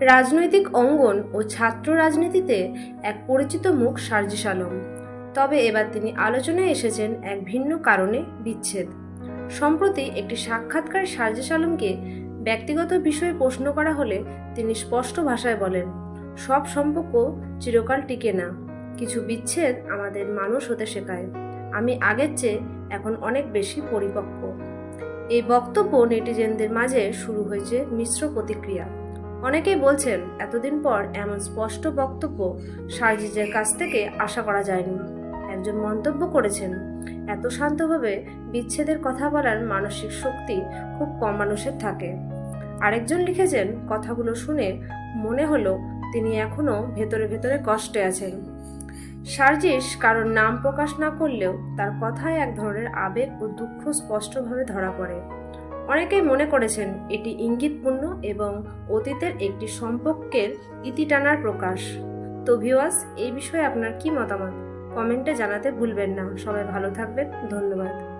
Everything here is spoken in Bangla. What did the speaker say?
রাজনৈতিক অঙ্গন ও ছাত্র রাজনীতিতে এক পরিচিত মুখ সার্জিস আলম তবে এবার তিনি আলোচনায় এসেছেন এক ভিন্ন কারণে বিচ্ছেদ। সম্প্রতি একটি সাক্ষাৎকারে সার্জিস আলমকে ব্যক্তিগত বিষয়ে প্রশ্ন করা হলে তিনি স্পষ্ট ভাষায় বলেন, সব সম্পর্ক চিরকাল টিকে না। কিছু বিচ্ছেদ আমাদের মানুষ হতে শেখায়। আমি আগের চেয়ে এখন অনেক বেশি পরিপক্ক। এই বক্তব্য নেটিজেনদের মাঝে শুরু হয়েছে মিশ্র প্রতিক্রিয়া। অনেকেই বলছেন, এতদিন পর এমন স্পষ্ট বক্তব্য সার্জিজের কাছ থেকে আশা করা যায়নি। একজন মন্তব্য করেছেন, এত শান্তভাবে বিচ্ছেদের কথা বলার মানসিক শক্তি খুব কম মানুষের থাকে। আরেকজন লিখেছেন, কথাগুলো শুনে মনে হলো তিনি এখনও ভেতরে ভেতরে কষ্টে আছেন। সার্জিস কারোর নাম প্রকাশ না করলেও তার কথায় এক ধরনের আবেগ ও দুঃখ স্পষ্টভাবে ধরা পড়ে। অনেকেই মনে করেছেন এটি ইঙ্গিতপূর্ণ এবং অতীতের একটি সম্পর্কের ইতি টানার প্রকাশ। তো ভিওয়াস এই বিষয়ে আপনার কি মতামত? কমেন্টে জানাতে ভুলবেন না। সবাই ভালো থাকবেন। ধন্যবাদ।